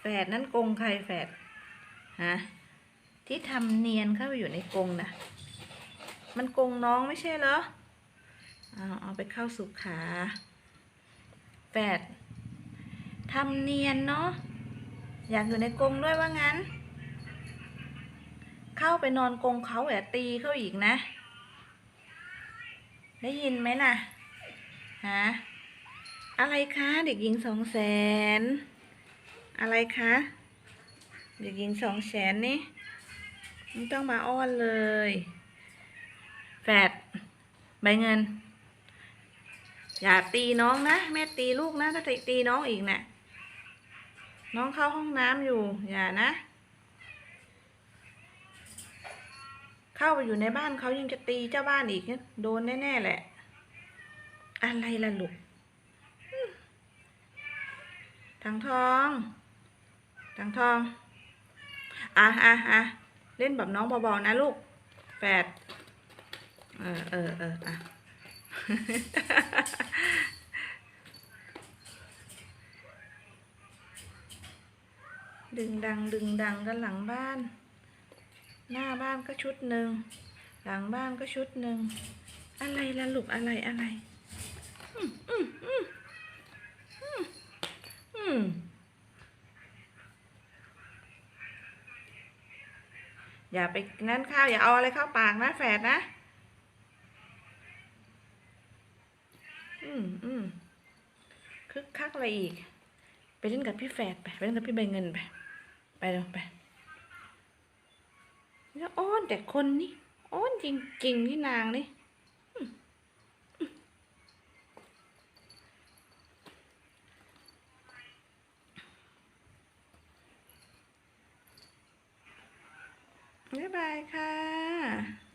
แฝดนั่นกงใครแฝดฮะที่ทำเนียนเข้าไปอยู่ในกงนะมันกงน้องไม่ใช่เหรอเอาเอาไปเข้าสุขาแฝดทำเนียนเนาะอยากอยู่ในกงด้วยว่างั้น เข้าไปนอนกงเขาอย่าตีเขาอีกนะ ได้ยินไหมน่ะฮะอะไรคะเด็กหญิงสองแสน อะไรคะเด็กหญิงสองแสนนี่ไม่ต้องมาอ้อนเลยแฝดใบเงิน อย่าตีน้องนะ แม่ตีลูกนะถ้าตีน้องอีกนะ่ะน้องเข้าห้องน้ำอยู่ อย่านะ เข้าไปอยู่ในบ้านเขายังจะตีเจ้าบ้านอีกเนี่ยโดนแน่ๆแหละ อะไรล่ะลูกอืมถังทอง ถังทอง อะอะอะเล่นแบบน้องเบาๆนะลูกแฝดเออเออเอออะดึงดังดึงดังกันหลังบ้าน หน้าบ้านก็ชุดหนึ่ง หลังบ้านก็ชุดหนึ่ง อะไรล่ะลูกอะไรอะไร อืมอืมอืม อย่าไปนั่นข้าวอย่าเอาอะไรเข้าปากนะแฝดนะ อืมอืมคึกคักอะไรอีก ไปเล่นกับพี่แฝดไปไปเล่นกับพี่ใบเงินไป ไปเร็วไปแล้วอ้อนแต่คนนี่อ้อนจริงๆที่นางนี่ บ๊ายบายค่ะ